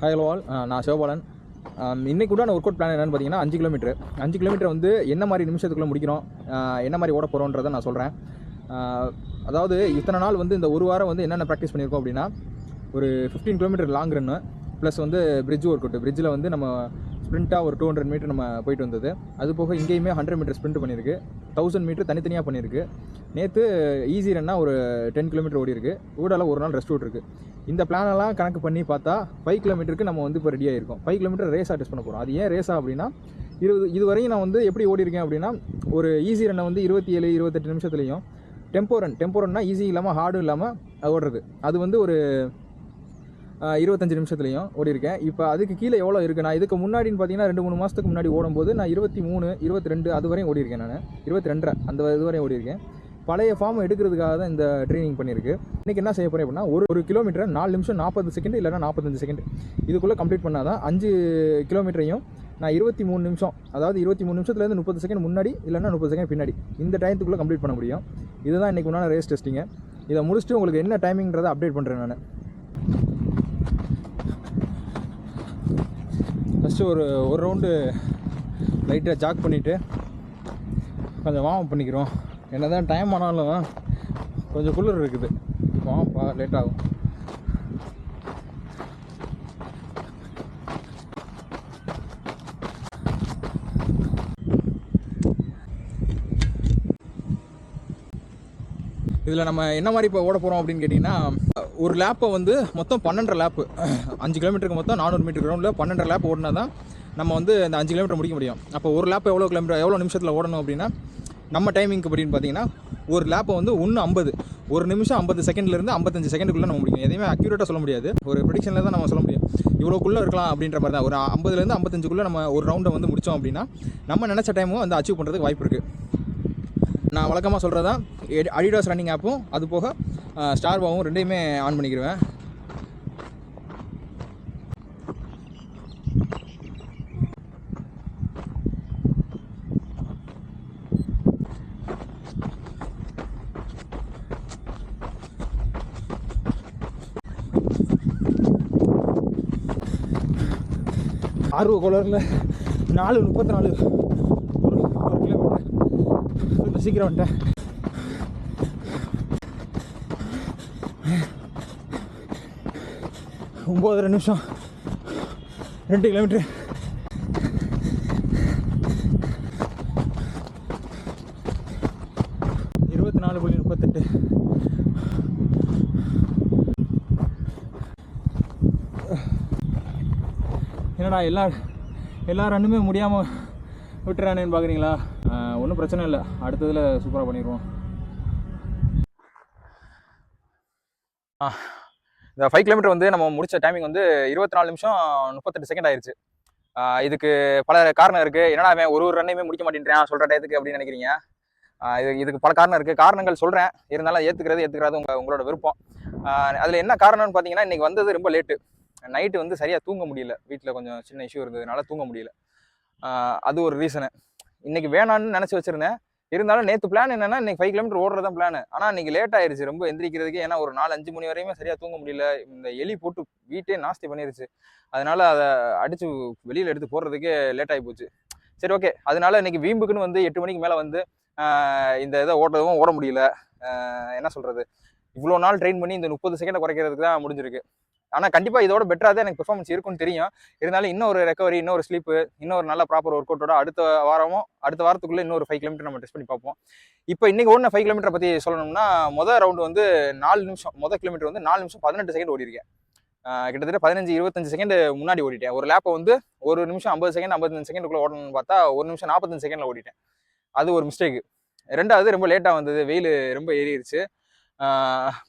Hi hello all நான் சிவபாலன். இன்றைக்கு கூட ஒர்க் அவுட் பிளான் என்னன்னு பார்த்தீங்கன்னா அஞ்சு கிலோமீட்டர் அஞ்சு கிலோமீட்டர் வந்து என்ன மாதிரி நிமிஷத்துக்குள்ளே முடிக்கிறோம்? என்ன மாதிரி ஓட போகிறோன்றதை நான் சொல்கிறேன் அதாவது இத்தனை நாள் வந்து இந்த ஒரு வாரம் வந்து என்னென்ன ப்ராக்டிஸ் பண்ணியிருக்கோம் அப்படின்னா ஒரு fifteen kilometre long run plus வந்து பிரிட்ஜ் ஒர்க் அவுட் பிரிட்ஜில் வந்து நம்ம ஸ்ப்ரிண்ட்டாக ஒரு டூ ஹண்ட்ரட் மீட்டர் நம்ம போயிட்டு வந்தது. அது போக இங்கேயுமே ஹண்ட்ரட் மீட்டர் ஸ்ப்ரிண்ட் பண்ணியிருக்கு. தௌசண்ட் மீட்டர் தனித்தனியாக பண்ணியிருக்கு. நேற்று ஈஸி ரன்னா ஒரு டென் கிலோமீட்டர் ஓடி இருக்கு ஊடால ஒரு நாள் ரெஸ்ட் விட்ருக்கு இந்த பிளானெல்லாம் கணக்கு பண்ணி பார்த்தா ஃபைவ் கிலோமீட்டருக்கு நம்ம வந்து இப்போ ரெடியாக ஆகிருக்கோம் ஃபைவ் கிலோமீட்டர் ரேஸாக டெஸ்ட் பண்ண போகிறோம் அது ஏன் ரேஸா அப்படின்னா இருபது இது வரையும் நான் வந்து எப்படி ஓடி இருக்கேன் அப்படின்னா ஒரு ஈஸி ரன்னை வந்து இருபத்தி ஏழு இருபத்தெட்டு நிமிஷத்துலையும் டெம்போ ரன் டெம்போ ரன்னா ஈஸி இல்லாமல் ஹார்டும் இல்லாமல் ஓடுறது. அது வந்து ஒரு இருபத்தஞ்சு நிமிஷத்துலையும் ஓடி இருக்கேன் இப்போ அதுக்கு கீழே எவ்வளோ இருக்குது நான் இதுக்கு முன்னாடின்னு பார்த்தீங்கன்னா ரெண்டு மூணு மாதத்துக்கு முன்னாடி ஓடும்போது நான் இருபத்தி மூணு இருபத்தி ரெண்டு அது வரையும் ஓடி இருக்கேன் நான். இருபத்தி ரெண்டரை அந்த இது வரையும் ஓடி இருக்கேன் பழைய ஃபார்ம் எடுக்கிறதுக்காக தான் இந்த ட்ரைனிங் பண்ணியிருக்கு. இன்றைக்கி என்ன செய்ய போகிறேன் அப்படின்னா ஒரு ஒரு கிலோமீட்டர் நாலு நிமிஷம் நாற்பது செகண்ட் இல்லைனா நாற்பத்தஞ்சு செகண்ட் இதுக்குள்ளே கம்ப்ளீட் பண்ணால் தான் அஞ்சு கிலோமீட்டரையும் நான் இருபத்தி மூணு நிமிஷம் அதாவது இருபத்தி மூணு நிமிஷத்துலேருந்து முப்பது செகண்ட் முன்னாடி இல்லைன்னா முப்பது செகண்ட் பின்னாடி இந்த டைத்துக்குள்ளே கம்ப்ளீட் பண்ண முடியும். இதுதான் இன்றைக்கி உண்டான ரேஸ் டெஸ்டிங்க இதை முடிச்சுட்டு உங்களுக்கு என்ன டைமிங்கிறத அப்டேட் பண்ணுறேன் நான். ஃபஸ்ட்டு ஒரு ஒரு ரவுண்டு லைட்டாக ஜாக் பண்ணிவிட்டு கொஞ்சம் வார்ம் பண்ணிக்கிறோம். என்ன தான் டைம் ஆனாலும் கொஞ்சம் குளிர் இருக்குது. வார்ம் லேட் ஆகும். இதில் நம்ம என்ன மாதிரி இப்போ ஓட போகிறோம் அப்படின்னு கேட்டிங்கன்னா ஒரு லேப்பை வந்து மொத்தம் பன்னெண்டரை லேப்பு அஞ்சு கிலோமீட்டருக்கு மொத்தம் நானூறு மீட்டர் கிரவுண்டில் பன்னெண்டரை லேப் ஓடினா தான் நம்ம வந்து இந்த அஞ்சு கிலோமீட்டர் முடிக்க முடியும். அப்போ ஒரு லேப் எவ்வளோ கிலோமீட்டர் எவ்வளோ நிமிஷத்தில் ஓடணும் அப்படின்னா நம்ம டைமிங்க்கு அப்படின்னு பார்த்தீங்கன்னா ஒரு லேப்பை வந்து ஒன்று ஐம்பது. ஒரு நிமிஷம் ஐம்பது செகண்ட்லேருந்து ஐம்பத்தஞ்சு செகண்டுக்குள்ளே நம்ம முடிக்கணும். எதையுமே அக்யூரேட்டாக சொல்ல முடியாது. ஒரு ப்ரிடிக்ஷனில் தான் நம்ம சொல்ல முடியும். இவ்வளோக்குள்ளே இருக்கலாம் அப்படின்ற மாதிரி தான் ஒரு ஐம்பதுலேருந்து ஐம்பத்தஞ்சுக்குள்ளே நம்ம ஒரு ரவுண்டை வந்து முடித்தோம் அப்படின்னா நம்ம நினச்ச டைமும் வந்து அச்சீவ் பண்ணுறதுக்கு வாய்ப்பு இருக்குது நான் வழக்கமாக சொல்கிறதா அடிடாஸ் ரன்னிங் ஆப்பும் அது போக ஸ்டார்பாவும் ரெண்டையுமே ஆன் பண்ணிக்கிடுவேன் ஆர்வ கோளரில் நாலு முப்பத்தி நாலு ஒரு ஒரு கிலோமீட்டர் கொஞ்சம் சீக்கிரம் வந்துட்டேன். ரெண்டு நிமிஷம். ரெண்டு கிலோமீட்டர். இருபத்தி நாலு புள்ளி முப்பத்தெட்டு. என்னடா எல்லா எல்லா ரன்னுமே முடியாமல் விட்டுறானேன்னு பார்க்குறீங்களா ஒன்றும் பிரச்சனை இல்லை. அடுத்ததில் சூப்பராக பண்ணிடுவோம். இந்த ஃபைவ் கிலோமீட்டர் வந்து நம்ம முடித்த டைமிங் வந்து இருபத்தி நாலு நிமிஷம் முப்பத்தெட்டு செகண்ட் ஆயிடுச்சு இதுக்கு பல காரணம் இருக்குது என்னடா அவன் ஒரு ஒரு ரன்னையுமே முடிக்க மாட்டேன்றேன் சொல்கிற டயத்துக்கு அப்படின்னு நினைக்கிறீங்க? இது இதுக்கு பல காரணம் இருக்குது காரணங்கள் சொல்கிறேன் இருந்தாலும் ஏற்றுக்கிறது ஏற்றுக்கிறது உங்கள் உங்களோட விருப்பம். அதில் என்ன காரணம்னு பார்த்தீங்கன்னா இன்றைக்கி வந்தது ரொம்ப லேட்டு நைட்டு வந்து சரியாக தூங்க முடியல. வீட்டில் கொஞ்சம் சின்ன இஷ்யூ இருந்ததுனால தூங்க முடியல. அது ஒரு ரீசனு இன்னைக்கு வேணான்னு நினச்சி வச்சிருந்தேன். இருந்தாலும் நேற்று பிளான் என்னன்னா இன்னைக்கு ஃபைவ் கிலோமீட்டர் ஓடுறது தான் பிளான் ஆனால் இன்னைக்கு லேட் ஆயிருச்சு. ரொம்ப எந்திரிக்கிறதுக்கு ஏன்னா ஒரு நாலு அஞ்சு மணி வரையுமே சரியாக தூங்க முடியல. இந்த எலி போட்டு வீட்டே நாஸ்தி பண்ணிருச்சு. அதனால அதை அடித்து வெளியில் எடுத்து போடுறதுக்கே லேட் ஆகி போச்சு. சரி ஓகே அதனால இன்னைக்கு வீம்புக்குன்னு வந்து எட்டு மணிக்கு மேலே வந்து இந்த இதை ஓடுறதும் ஓட முடியல. என்ன சொல்கிறது இவ்வளோ நாள் ட்ரெயின் பண்ணி இந்த முப்பது செகண்டை குறைக்கிறதுக்கு தான் முடிஞ்சிருக்கு. ஆனால் கண்டிப்பாக இதோட பெட்டராக தான் எனக்கு பெர்ஃபார்மன்ஸ் இருக்கும்னு தெரியும். இருந்தாலும் இன்னொரு ரெக்கவரி இன்னொரு ஸ்லீப்பு இன்னொரு நல்ல ப்ராப்பர் ஒர்க் அவுட்டோட அடுத்த வாரமும் அடுத்த வாரத்துக்குள்ளே இன்னொரு ஃபைவ் கிலோமீட்டர் நம்ம டெஸ்ட் பண்ணி பார்ப்போம். இப்போ இன்னைக்கு ஓடின ஃபைவ் கிலோமீட்டர் பற்றி சொல்லணும்னா மொதல் ரவுண்டு வந்து நாலு நிமிஷம் மொதல் கிலோமீட்டர் வந்து நாலு நிமிஷம் பதினெட்டு செகண்ட் ஓடிருக்கேன். கிட்டத்தட்ட பதினஞ்சு இருபத்தஞ்சு செகண்ட் முன்னாடி ஓடிட்டேன். ஒரு லேப்பை வந்து ஒரு நிமிஷம் ஐம்பது செகண்ட் ஐம்பத்தஞ்சு செகண்டுக்குள்ளே ஓடணும்னு பார்த்தா ஒரு நிமிஷம் நாற்பத்தஞ்சு செகண்டில் ஓடிட்டேன். அது ஒரு மிஸ்டேக் ரெண்டாவது ரொம்ப லேட்டாக வந்தது. வெயில் ரொம்ப ஏறிடுச்சு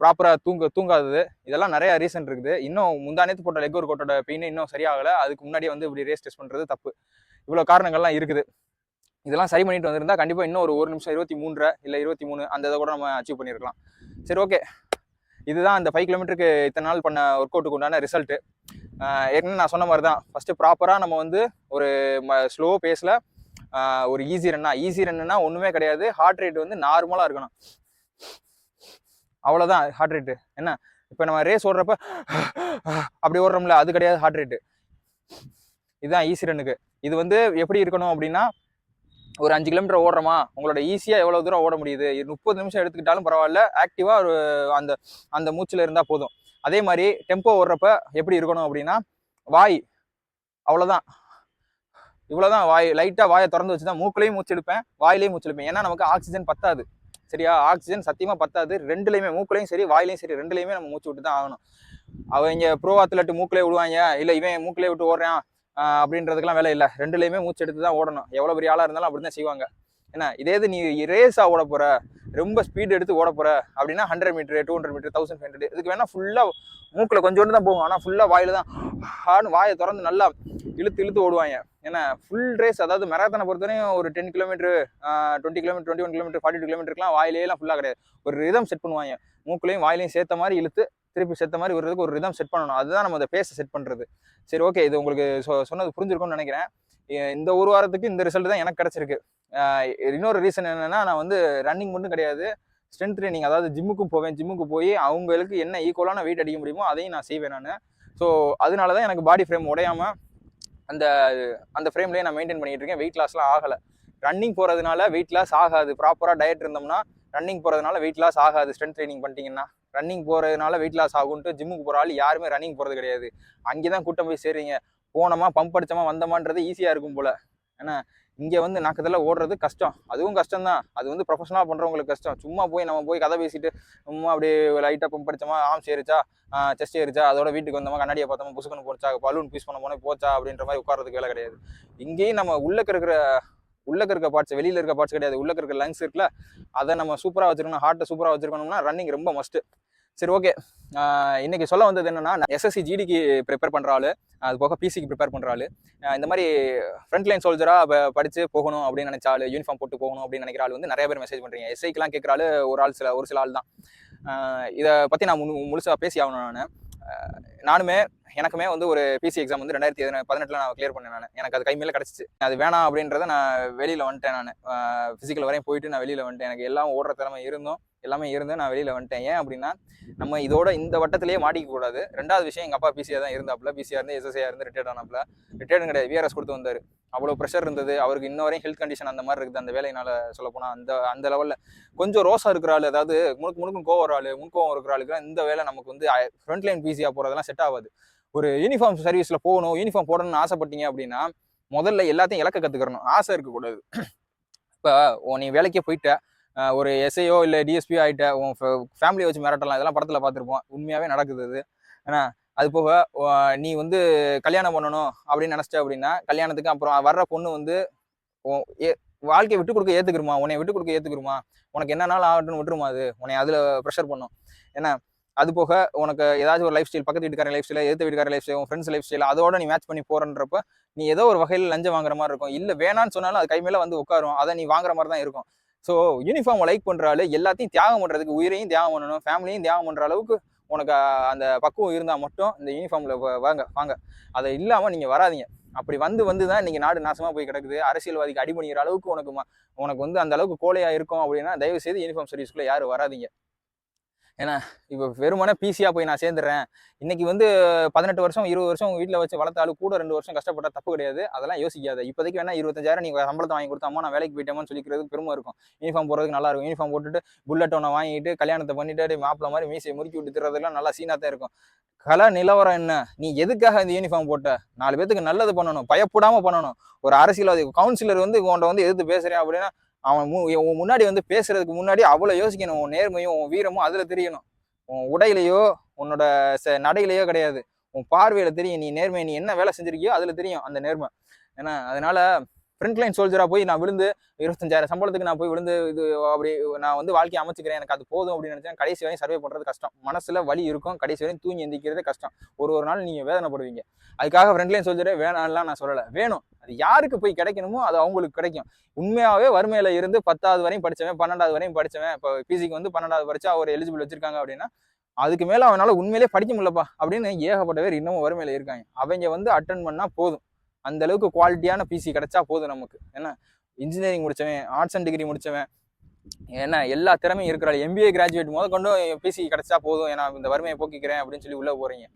ப்ராப்பராக தூங்க தூங்காதது. இதெல்லாம் நிறைய ரீசன் இருக்குது. இன்னும் முந்தானேத்து போட்ட லெக் ஒர்க் அவுட்டோட பெயின் இன்னும் சரியாகலை. அதுக்கு முன்னாடியே வந்து இப்படி ரேஸ் டெஸ்ட் பண்ணுறது தப்பு. இவ்வளோ காரணங்கள்லாம் இருக்குது. இதெல்லாம் சரி பண்ணிட்டு வந்திருந்தா கண்டிப்பாக இன்னும் ஒரு ஒரு நிமிஷம் இருபத்தி மூன்றரை இல்லை இருபத்தி மூணு அந்த இதை கூட நம்ம அச்சீவ் பண்ணியிருக்கலாம் சரி ஓகே இதுதான் அந்த ஃபைவ் கிலோமீட்டருக்கு இத்தனை நாள் பண்ண ஒர்க் அவுட்டுக்கு உண்டான ரிசல்ட்டு ஏற்கனவே நான் சொன்ன மாதிரி தான் ஃபஸ்ட்டு ப்ராப்பராக நம்ம வந்து ஒரு ஸ்லோ பேஸில் ஒரு ஈஸி ரன்னா ஈஸி ரன்னுனா ஒன்றுமே கிடையாது. ஹார்ட் ரேட் வந்து நார்மலாக இருக்கணும். அவ்வளோதான் ஹார்ட் ரேட்டு என்ன? இப்போ நம்ம ரேஸ் ஓடுறப்ப அப்படி ஓடுறோம்ல அது கிடையாது ஹார்ட் ரேட்டு இதுதான் ஈஸி ரன்னுக்கு இது வந்து எப்படி இருக்கணும் அப்படின்னா ஒரு அஞ்சு கிலோமீட்டர் ஓடுறோமா உங்களோட ஈஸியாக எவ்வளோ தூரம் ஓட முடியுது? முப்பது நிமிஷம் எடுத்துக்கிட்டாலும் பரவாயில்ல ஆக்டிவாக ஒரு அந்த அந்த மூச்சில் இருந்தால் போதும். அதே மாதிரி டெம்போ ஓடுறப்ப எப்படி இருக்கணும் அப்படின்னா வாய் அவ்வளோதான் இவ்வளோதான் வாய் லைட்டாக வாயை திறந்து வச்சு தான் மூக்கிலையும் மூச்சு எடுப்பேன் வாயிலையும் மூச்சு எடுப்பேன். ஏன்னா நமக்கு ஆக்சிஜன் பத்தாது. சரியா? ஆக்சிஜன் சத்தியமாக பத்தாது. ரெண்டுலையுமே மூக்குலையும் சரி வாயிலையும் சரி ரெண்டுலையுமே நம்ம மூச்சு விட்டு தான் ஆகணும். அவங்க ப்ரோ அத்லட்டு மூக்கிலே விடுவாங்க. இல்லை இவன் மூக்கிலே விட்டு ஓடுறான் அப்படின்றதுக்கெல்லாம் வேலை இல்லை. ரெண்டுலையுமே மூச்சு எடுத்து தான் ஓடணும். எவ்வளோ பெரிய ஆளாக இருந்தாலும் அப்படி தான் செய்வாங்க. என்ன? இதே இது நீ ரேஸாக ஓட போகிற ரொம்ப ஸ்பீடு எடுத்து ஓட போகிற அப்படின்னா hundred metre two hundred metre thousand five hundred இதுக்கு வேணால் ஃபுல்லாக மூக்கில் கொஞ்சோண்டு தான் போகும். ஆனால் ஃபுல்லாக வாயில் தான் ஹார்னு வாயை திறந்து நல்லா இழுத்து இழுத்து ஓடுவாங்க. ஏன்னா ஃபுல் ரேஸ் அதாவது மெராத்தனை பொறுத்தவரையும் ஒரு ten kilometre twenty kilometre twenty one kilometre forty two கிலோமீட்டர்லாம் வாயிலேலாம் ஃபுல்லாக கிடையாது. ஒரு ரிதம் செட் பண்ணுவாங்க. மூக்குலையும் வாயிலையும் சேர்த்த மாதிரி இழுத்து திருப்பி சேர்த்த மாதிரி ஒரு ஒரு ரிதம் செட் பண்ணணும். அதுதான் நம்ம அந்த பேஸை செட் பண்ணுறது சரி ஓகே இது உங்களுக்கு சொ- சொன்னது புரிஞ்சிருக்கும்னு நினைக்கிறேன். இந்த ஒரு வாரத்துக்கு இந்த ரிசல்ட் தான் எனக்கு கிடச்சிருக்கு. இன்னொரு ரீசன் என்னென்னா நான் வந்து ரன்னிங் மட்டும் கிடையாது. ஸ்ட்ரென்த் ட்ரைனிங் அதாவது ஜிம்முக்கும் போவேன். ஜிம்முக்கு போய் அவங்களுக்கு என்ன ஈக்குவலான வெயிட் அடிக்க முடியுமோ அதையும் நான் செய்வேன் நான். ஸோ அதனால தான் எனக்கு பாடி ஃப்ரேம் உடையாமல் அந்த அந்த ஃப்ரேம்லேயே நான் மெயின்டைன் இருக்கேன் வெயிட் லாஸ்லாம் ஆகலை. ரன்னிங் போகிறதுனால வெயிட் லாஸ் ஆகாது. ப்ராப்பராக டயட் இருந்தோம்னா ரன்னிங் போகிறதுனால வெயிட் லாஸ் ஆகாது. ஸ்ட்ரென்த் ட்ரைனிங் பண்ணிட்டீங்கன்னா. ரன்னிங் போகிறதுனால வெயிட் லாஸ் ஆகும்ட்டு ஜிம்முக்கு போகிற ஆள் யாருமே ரன்னிங் போகிறது கிடையாது. அங்கே தான் கூட்டம் போய் சேருவீங்க. போனோமா பம்ப் அடிச்சோமா வந்தோமான்றது ஈஸியாக இருக்கும் போல். ஏன்னா இங்கே வந்து நாக்கத்தில் ஓடுறது கஷ்டம். அதுவும் கஷ்டம் தான் அது வந்து ப்ரொஃபஷனலாக பண்ணுறவங்களுக்கு கஷ்டம். சும்மா போய் நம்ம போய் கதை பேசிட்டு சும்மா அப்படியே லைட்டாக பம்ப் அடிச்சோமா ஆம்ஸ் ஏறிச்சா செஸ்ட் ஏறிச்சா அதோட வீட்டுக்கு வந்தோமா கண்ணாடியை பார்த்தோமா புசுக்கணும் போச்சா பலூன் பீஸ் பண்ண போனே போச்சா அப்படின்ற மாதிரி உட்காரதுக்கு வேலை கிடையாது. இங்கேயும் நம்ம உள்ளக்க இருக்கிற உள்ளக்க இருக்க பார்ட்ஸ் வெளியில் இருக்க பார்ட்ஸ் கிடையாது. உள்ளக்க இருக்க லங்ஸ் இருக்குல்ல அதை நம்ம சூப்பராக வச்சுருக்கணும் ஹார்ட்டை சூப்பராக வச்சுருக்கணும்னா ரன்னிங் ரொம்ப மஸ்ட்டு சரி ஓகே இன்னைக்கு சொல்ல வந்தது என்னன்னா எஸ்எஸ்சி ஜிடிக்கு ப்ரிப்பேர் பண்ணுற ஆள். அது போக பிசிக்கு ப்ரிப்பேர் பண்ணுற ஆள். இந்த மாதிரி ஃப்ரண்ட் லைன் சோல்ஜராக படித்து போகணும் அப்படின்னு நினைச்ச ஆளு யூனிஃபார்ம் போட்டு போகணும் அப்படின்னு நினைக்கிற ஆள் வந்து நிறைய பேர் மெசேஜ் பண்ணுறீங்க எஸ்ஐக்கெலாம் கேட்குற ஆளு ஒரு ஆள் சில ஒரு சில ஆள் தான் இதை பற்றி நான் முழு முழுசாக பேசி ஆகணும் நான். நானுமே எனக்குமே வந்து ஒரு பிசி எக்ஸாம் வந்து ரெண்டாயிரத்தி பதினெட்டில் நான் கிளியர் பண்ணேன் நான். எனக்கு அது கை கிடச்சிச்சு. அது வேணாம் அப்படின்றத நான் வெளியில் வந்துட்டேன் நான். ஃபிசிக்கல் வரையும் போயிட்டு நான் வெளியில் வந்துட்டேன். எனக்கு எல்லாம் ஓடுற திறமை இருந்தும் எல்லாமே இருந்து நான் வெளியில் வந்துட்டேன். ஏன் அப்படின்னா நம்ம இதோட இந்த வட்டத்திலேயே மாட்டிக்க கூடாது. ரெண்டாவது விஷயம் எங்கள் அப்பா பிசியாக தான் இருந்தாப்புல. பிசியாக இருந்து எஸ்எஸ்ஐயாக இருந்து ரிட்டையர்ட் ஆனப்பல. ரிட்டையர்டு கிடையாது. விஆர்எஸ் கொடுத்து வந்தார். அவ்வளோ ப்ரெஷர் இருந்தது. அவருக்கு இன்ன வரையும் ஹெல்த் கண்டிஷன் அந்த மாதிரி இருக்குது. அந்த வேலையினால சொல்ல போனால் அந்த அந்த லெவலில் கொஞ்சம் ரோஸாக இருக்கிற ஆள் அதாவது முழுக்க முழுக்க கோவம் ஒரு ஆள் முன்கோவம் இருக்கிற ஆளுக்கு இந்த வேலை நமக்கு வந்து ஃப்ரண்ட் லைன் பிசியாக போகிறதெல்லாம் செட் ஆகாது. ஒரு யூனிஃபார்ம் சர்வீஸில் போகணும் யூனிஃபார்ம் போடணும்னு ஆசைப்பட்டீங்க அப்படின்னா முதல்ல எல்லாத்தையும் இலக்க கற்றுக்கிறணும் ஆசை இருக்கக்கூடாது இப்போ நீ வேலைக்கே போயிட்ட ஒரு எஸ்ஐயோ இல்லை டிஎஸ்பியோ ஆகிட்ட உன் ஃபேமிலியை வச்சு மிரட்டலாம் இதெல்லாம் படத்தில் பார்த்துருப்போம். உண்மையாகவே நடக்குது அது. ஏன்னா அது போக நீ வந்து கல்யாணம் பண்ணணும் அப்படின்னு நினச்சிட்ட அப்படின்னா கல்யாணத்துக்கு அப்புறம் வர்ற பொண்ணு வந்து உன் ஏ- வாழ்க்கையை விட்டு கொடுக்க ஏற்றுக்குருமா உன்னை விட்டு கொடுக்க ஏற்றுக்குருமா உனக்கு என்னன்னாலும் ஆகட்டும்னு விட்டுருமா அது? உன்னை அதில் ப்ரெஷர் பண்ணும். ஏன்னா அது போக உனக்கு ஏதாச்சும் ஒரு லைஃப் ஸ்டைல் பக்கத்து வீட்டுக்கார லைஃப் ஸ்டைல் எதிர்த்து வீட்டுக்கார லைஃப் ஸ்டைல் உன் ஃப்ரெண்ட்ஸ் லைஃப் ஸ்டைல் அதோட நீ மேட்ச் பண்ணி போறன்றப்ப நீ ஏதோ ஒரு வகையில் லஞ்சம் வாங்குற மாதிரி இருக்கும். இல்லை வேணான்னு சொன்னாலும் அது கை மேலே வந்து உட்காரும். அதை நீ வாங்குற மாதிரி தான் இருக்கும். ஸோ யூனிஃபார்ம் லைக் பண்ற எல்லாத்தையும் தியாகம் பண்ணுறதுக்கு உயிரையும் தியாகம் பண்ணணும் ஃபேமிலியும் தியாகம் பண்ணுற அளவுக்கு உனக்கு அந்த பக்குவம் இருந்தால் மட்டும் இந்த யூனிஃபார்மில் வாங்க வாங்க. அதை இல்லாமல் நீங்கள் வராதீங்க. அப்படி வந்து வந்து தான் நீங்கள் நாடு நாசமாக போய் கிடக்குது. அரசியல்வாதிக்கு அடிபணிகிற அளவுக்கு உனக்கு உனக்கு வந்து அந்த அளவுக்கு கோலையாக இருக்கும் அப்படின்னா தயவு செய்து யூனிஃபார்ம் சர்வீஸ்க்குள்ளே யாரும் வராதீங்க. ஏன்னா இப்போ வெறுமனே பிசியாக போய் நான் சேர்ந்துடுறேன் இன்னைக்கு வந்து பதினெட்டு வருஷம் இருபது வருஷம் உங்கள் வீட்டில் வச்சு வளர்த்தாலும் கூட ரெண்டு வருஷம் கஷ்டப்பட்டா தப்பு கிடையாது. அதெல்லாம் யோசிக்காது. இப்போதைக்கு வேணா இருபத்தஞ்சாயிரம் நீங்கள் சம்பளத்தை வாங்கி கொடுத்தா அம்மா நான் வேலைக்கு போயிட்டேன்னு சொல்லிக்கிறதுக்கு பெருமை இருக்கும். யூனிஃபார்ம் போடுறதுக்கு நல்லா இருக்கும். யூனிஃபார்ம் போட்டுட்டு புல்லட் ஒன்று வாங்கிட்டு கல்யாணத்தை பண்ணிட்டு மாப்பிள்ள மாதிரி மீசையை முறுக்கி விட்டுறதுலாம் நல்லா சீனாக தான் இருக்கும். கலை நிலவரம் என்ன? நீ எதுக்காக இந்த யூனிஃபார்ம் போட்ட? நாலு பேத்துக்கு நல்லது பண்ணணும். பயப்படாமல் பண்ணணும். ஒரு அரசியல்வாதி கவுன்சிலர் வந்து உன்கிட்ட வந்து எதிர்த்து பேசுகிறேன் அப்படின்னா அவன் மு- உன் முன்னாடி வந்து பேசுறதுக்கு முன்னாடி அவ்வளோ யோசிக்கணும். உன் நேர்மையும் உன் வீரமும் அதில் தெரியணும். உன் உடையிலையோ உன்னோட ச- நடையிலையோ கிடையாது. உன் பார்வையில தெரியும் நீ நேர்மை நீ என்ன வேலை செஞ்சிருக்கியோ அதில் தெரியும் அந்த நேர்மை. ஏன்னா அதனால ஃப்ரண்ட் லைன் சோல்ஜரா போய் நான் விழுந்து இருபத்தஞ்சாயிரம் சம்பளத்துக்கு நான் போய் விழுந்து இது அப்படி நான் வந்து வாழ்க்கையை அமைச்சுக்கிறேன். எனக்கு அது போதும் அப்படின்னு நினைச்சேன். கடைசி வரையும் சர்வே பண்ணுறது கஷ்டம். மனசில் வலி இருக்கும். கடைசி வரையும் தூங்கி எந்திக்கிறது கஷ்டம். ஒரு ஒரு நாள் நீங்கள் வேதனைப்படுவீங்க. அதுக்காக ஃப்ரண்ட் லைன் சோல்ஜரே வேணாம்லாம் நான் சொல்லலை. வேணும். அது யாருக்கு போய் கிடைக்கணுமோ அது அவங்களுக்கு கிடைக்கும். உண்மையாகவே வறுமையில இருந்து பத்தாவது வரையும் படிச்சவன் பன்னெண்டாவது வரையும் படித்தவன் இப்போ பிசிக்கு வந்து பன்னெண்டாவது படிச்சா அவர் எலிஜிபிள் வச்சிருக்காங்க அப்படின்னா அதுக்கு மேலே அவனால உண்மையிலே படிக்க முடியலப்பா அப்படின்னு ஏகப்பட்ட பேர் இன்னமும் வறுமையில இருக்காங்க. அவங்க வந்து அட்டன் பண்ணா போதும். அந்த அளவுக்கு குவாலிட்டியான பிசி கிடைச்சா போதும் நமக்கு. என்ன இன்ஜினியரிங் முடிச்சவன் ஆர்ட்ஸ் அண்ட் டிகிரி முடிச்சவன் ஏன்னா எல்லா திறமையும் இருக்கிறாள். எம்பிஏ கிராஜுவேட் முத கொண்டு பிசி கிடைச்சா போதும். ஏன்னா இந்த வறுமையை போக்கிக்கிறேன் அப்படின்னு சொல்லி உள்ள போறீங்க.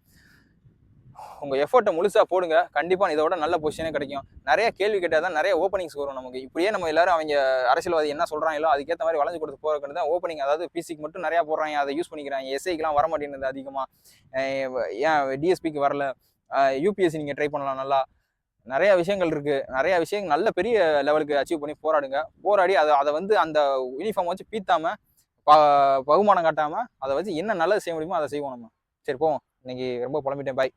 உங்கள் எஃபர்ட்டை முழுசாக போடுங்க. கண்டிப்பாக இதோட நல்ல பொசிஷனே கிடைக்கும். நிறைய கேள்வி கேட்டால் தான் நிறைய ஓப்பனிங்ஸ் வரும் நமக்கு. இப்படியே நம்ம எல்லாரும் அவங்க அரசியல்வாதி என்ன சொல்கிறாங்களோ அதுக்கேற்ற மாதிரி வளைஞ்சு கொடுத்து போறதுக்கு தான் ஓப்பனிங் அதாவது பிசிக்கு மட்டும் நிறையா போடுறாங்க அதை யூஸ் பண்ணிக்கிறாங்க. எஸ்ஐக்கெலாம் வர மாட்டேங்குது அதிகமாக ஏன் டிஎஸ்பிக்கு வரல. யூபிஎஸ்சி நீங்கள் ட்ரை பண்ணலாம் நல்லா. நிறைய விஷயங்கள் இருக்குது நிறைய விஷயங்கள் நல்ல பெரிய லெவலுக்கு அச்சீவ் பண்ணி போராடுங்க. போராடி அதை அதை வந்து அந்த யூனிஃபார்ம் வச்சு பீத்தாமல் ப- பகுமானம் காட்டாமல் அதை வச்சு என்ன நல்லது செய்ய முடியுமோ அதை செய்வோம் நம்ம. சரி போவோம். இன்னைக்கு ரொம்ப புலம்பிட்டேன். பாய்